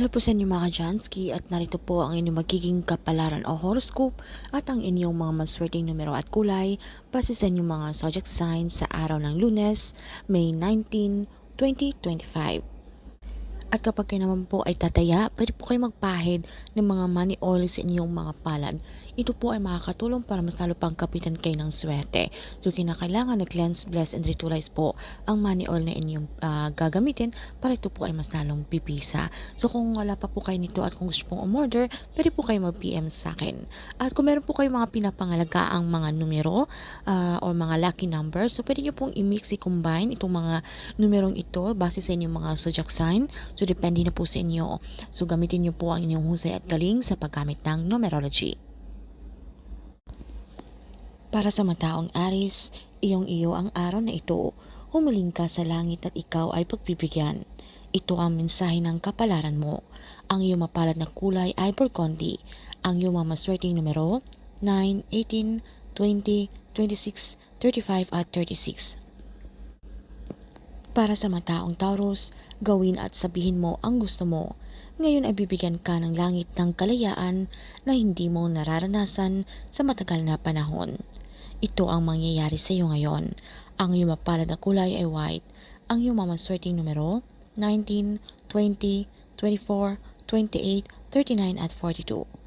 Hello po sa inyo mga Jansky at narito po ang inyong magiging kapalaran o horoscope at ang inyong mga maswerteng numero at kulay base sa inyong mga zodiac signs sa araw ng lunes, May 19, 2025. At kapag kayo naman po ay tataya, pwede po kayo magpahid ng mga money oil sa inyong mga palad. Ito po ay makakatulong para mas lalo pang kapitan kayo ng swerte. So kinakailangan na cleanse, bless, and ritualize po ang money oil na inyong ah, gagamitin para ito po ay mas lalong pipisa. So kung wala pa po kayo nito at kung gusto pong umorder, pwede po kayo mag-PM sa akin. At kung meron po kayo mga pinapangalagaang mga numero ah, or mga lucky numbers, so pwede nyo pong i-mix, i-combine itong mga numerong ito base sa inyong mga zodiac sign. So, depende na po sa inyo. So, gamitin nyo po ang inyong husay at galing sa paggamit ng numerology. Para sa mataong Aris, iyong iyo ang araw na ito. Humiling ka sa langit at ikaw ay pagbibigyan. Ito ang mensahe ng kapalaran mo. Ang iyong mapalad na kulay ay burgundy. Ang iyong mga maswerteng numero 9, 18, 20, 26, 35 at 36. Para sa mataong Taurus, gawin at sabihin mo ang gusto mo. Ngayon ay bibigyan ka ng langit ng kalayaan na hindi mo nararanasan sa matagal na panahon. Ito ang mangyayari sa iyo ngayon. Ang iyong mapalad na kulay ay white. Ang iyong mamaswerteng numero 19, 20, 24, 28, 39 at 42.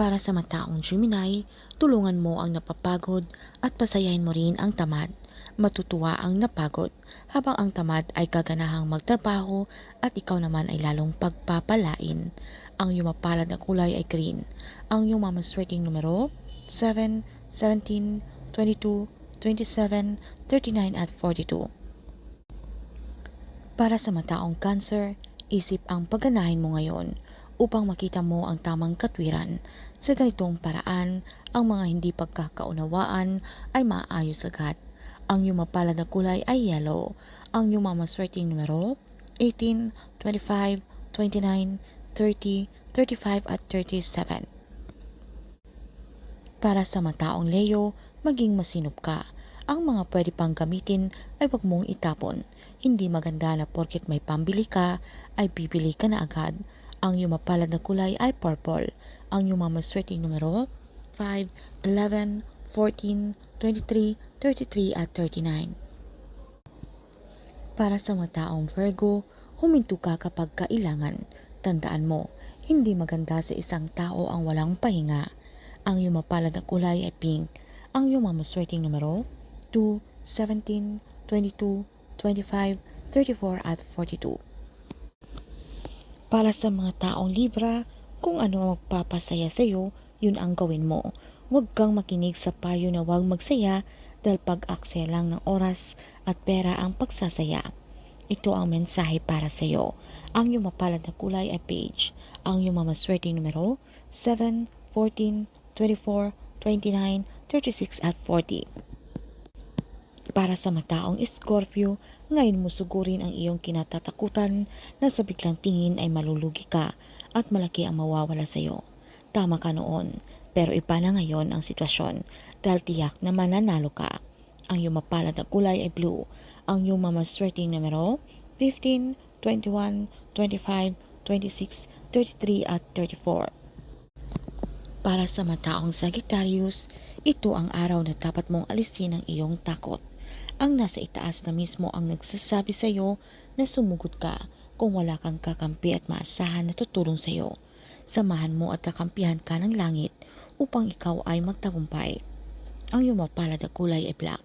Para sa mataong Gemini, tulungan mo ang napapagod at pasayahin mo rin ang tamad. Matutuwa ang napagod habang ang tamad ay kaganahang magtrabaho at ikaw naman ay lalong pagpapalain. Ang iyong mapalad na kulay ay green. Ang iyong mamaswerteng numero 7, 17, 22, 27, 39 at 42. Para sa mataong cancer, isip ang pagganahin mo ngayon upang makita mo ang tamang katwiran. Sa ganitong paraan, ang mga hindi pagkakaunawaan ay maayos agad. Ang iyong mapalad na kulay ay yellow. Ang iyong mamaswerteng numero 18, 25, 29, 30, 35 at 37. Para sa mataong Leo, maging masinop ka. Ang mga pwede pang gamitin ay wag mong itapon. Hindi maganda na porket may pambili ka, ay bibili ka na agad. Ang iyong mapalad na kulay ay purple. Ang iyong mamaswerteng numero 5, 11, 14, 23, 33 at 39. Para sa mataong Virgo, huminto ka kapag kailangan. Tandaan mo, hindi maganda sa isang tao ang walang pahinga. Ang iyong mapalad na kulay ay pink. Ang iyong mamaswerteng numero 2, 17, 22, 25, 34 at 42. Para sa mga taong Libra, kung ano ang magpapasaya sa iyo, yun ang gawin mo. Huwag kang makinig sa payo na huwag magsaya dahil pag-aksaya lang ng oras at pera ang pagsasaya. Ito ang mensahe para sa iyo. Ang iyong mapalad na kulay ay beige. Ang iyong mamaswerteng numero 7, 14, 24, 29, 36 at 40. Para sa mataong Scorpio, ngayon mo sugurin ang iyong kinatatakutan na sa biglang tingin ay malulugi ka at malaki ang mawawala sa iyo. Tama ka noon, pero iba na ngayon ang sitwasyon dahil tiyak na mananalo ka. Ang iyong mapalad na kulay ay blue. Ang iyong mamaswerteng numero 15, 21, 25, 26, 33 at 34. Para sa mataong Sagittarius, ito ang araw na dapat mong alisin ang iyong takot. Ang nasa itaas na mismo ang nagsasabi sa iyo na sumugod ka kung wala kang kakampi at maasahan na tutulong sa iyo. Samahan mo at kakampihan ka ng langit upang ikaw ay magtagumpay. Ang iyong mapalad na kulay ay black.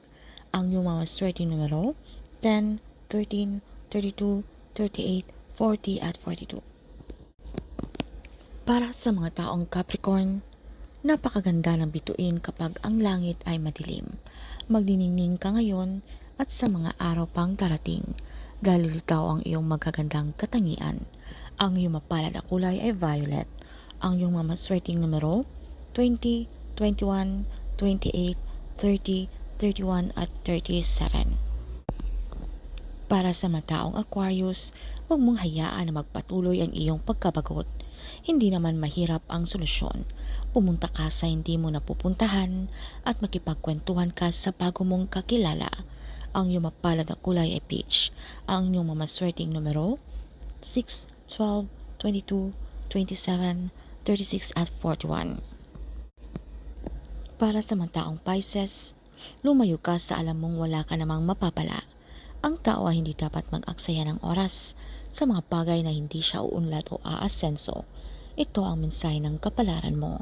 Ang iyong mga swerteng numero 10, 13, 32, 38, 40 at 42. Para sa mga taong Capricorn, napakaganda ng bituin kapag ang langit ay madilim. Magdiningning ka ngayon at sa mga araw pang darating. Galilitaw ang iyong magagandang katangian. Ang iyong mapalad na kulay ay violet. Ang iyong mamaswerteng numero 20, 21, 28, 30, 31 at 37. Para sa mataong Aquarius, huwag mong hayaan na magpatuloy ang iyong pagkabagot. Hindi naman mahirap ang solusyon. Pumunta ka sa hindi mo napupuntahan at makipagkwentuhan ka sa bago mong kakilala. Ang iyong mapalad na kulay ay peach. Ang iyong mamaswerteng numero 6, 12, 22, 27, 36 at 41. Para sa mga taong Pisces, lumayo ka sa alam mong wala ka namang mapapala. Ang tao ay hindi dapat mag-aksaya ng oras sa mga bagay na hindi siya uunlad o aasenso. Ito ang mensahe ng kapalaran mo.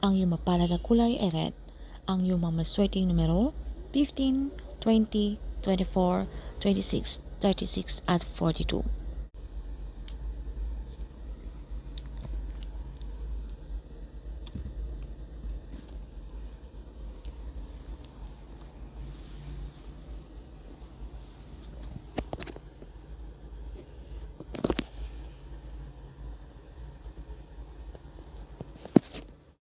Ang iyong mapalad na kulay ay red. Ang iyong mga maswerteng numero 15, 20, 24, 26, 36 at 42.